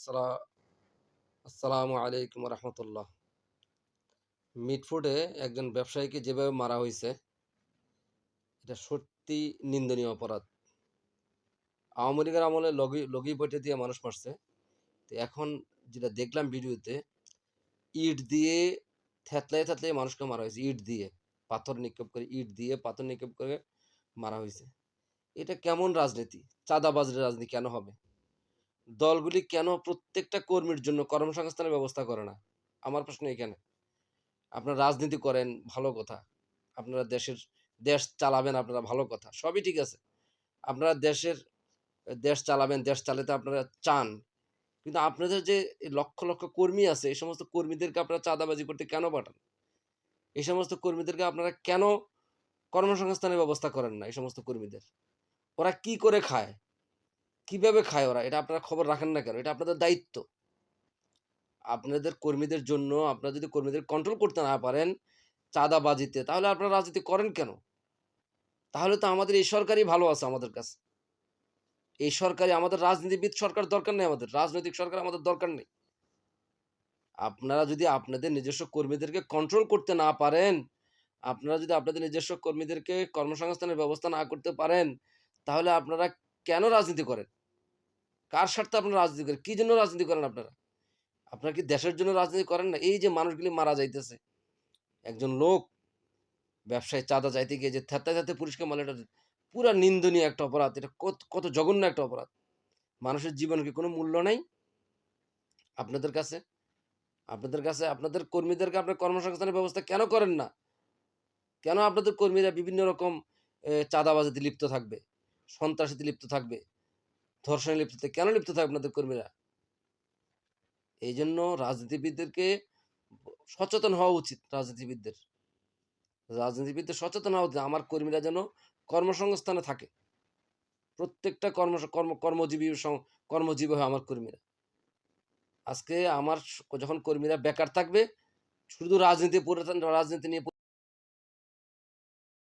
আসসালা- আসসালামু আলাইকুম রহমতুল্লাহ। মিটফুডে একজন ব্যবসায়ীকে যেভাবে মারা হয়েছে এটা সত্যি নিন্দনীয় অপরাধ। আওয়ামী লীগের আমলে লগি লগি দিয়ে মানুষ মারছে। তো এখন যেটা দেখলাম ভিডিওতে, ইট দিয়ে থেতলাই থেতলাই মানুষকে মারা হয়েছে, ইট দিয়ে। পাথর নিক্ষেপ করে, ইট দিয়ে পাথর নিক্ষেপ করে মারা হয়েছে। এটা কেমন রাজনীতি? চাঁদাবাজের রাজনীতি কেন হবে? দলগুলি কেন প্রত্যেকটা কর্মীর জন্য কর্মসংস্থানের ব্যবস্থা করে না? আমার প্রশ্ন এখানে। আপনারা রাজনীতি করেন, ভালো কথা। আপনারা দেশের, দেশ চালাবেন, আপনারা ভালো কথা। সবই ঠিক আছে। আপনারা দেশের, দেশ চালাবেন, দেশ চালাতে আপনারা চান। কিন্তু আপনাদের যে লক্ষ লক্ষ কর্মী আছে, এই সমস্ত কর্মীদেরকে আপনারা চাঁদাবাজি করতে কেন পাঠান? এই সমস্ত কর্মীদেরকে আপনারা কেন কর্মসংস্থানের ব্যবস্থা করেন না, এই সমস্ত কর্মীদের? ওরা কি করে খায়? কীভাবে খায় ওরা? এটা আপনারা খবর রাখেন না কেন? এটা আপনাদের দায়িত্ব। আপনাদের কর্মীদের জন্য, আপনারা যদি কর্মীদের কন্ট্রোল করতে না পারেন চাঁদাবাজিতে, তাহলে আপনারা রাজনীতি করেন কেন? তাহলে তো আমাদের এই সরকারই ভালো আছে আমাদের কাছে। এই সরকারি আমাদের রাজনীতিবিদ সরকার দরকার নেই আমাদের, রাজনৈতিক সরকার আমাদের দরকার নেই। আপনারা যদি আপনাদের নিজস্ব কর্মীদেরকে কন্ট্রোল করতে না পারেন, আপনারা যদি আপনাদের নিজস্ব কর্মীদেরকে কর্মসংস্থানের ব্যবস্থা না করতে পারেন, তাহলে আপনারা কেন রাজনীতি করেন? কার স্বার্থে আপনারা রাজনীতি করেন? কি জন্য রাজনীতি করেন আপনারা? আপনারা কি দেশের জন্য রাজনীতি করেন না? এই যে মানুষগুলি মারা যাইতেছে। একজন লোক ব্যবসায় চাঁদা চাইতে গিয়ে যে থেতে থেতে পুলিশকে মারলে, এটা পুরা নিন্দনীয় একটা অপরাধ। এটা কত কত জঘন্য একটা অপরাধ। মানুষের জীবনে কি কোনো মূল্য নাই? আপনাদের কাছে? আপনাদের কাছে, আপনাদের কর্মীদেরকে আপনার কর্মসংস্থানের ব্যবস্থা কেন করেন না? কেন আপনাদের কর্মীরা বিভিন্ন রকম চাঁদাবাজিতে লিপ্ত থাকবে? সন্ত্রাসীতে লিপ্ত থাকবে? ধর্ষণে লিপ্ত থাকবে কেন লিপ্ত থাকে আপনাদের কর্মীরা? এই জন্য রাজনীতিবিদদেরকে সচেতন হওয়া উচিত রাজনীতিবিদদের। রাজনীতিবিদদের সচেতন হওয়া উচিত, আমার কর্মীরা যেন কর্মসংস্থানে থাকে। প্রত্যেকটা কর্ম কর্ম, কর্মজীবী কর্মজীবী হয় আমার কর্মীরা। আজকে আমার যখন কর্মীরা বেকার থাকবে, শুধু রাজনীতি থাক- রাজনীতি নিয়ে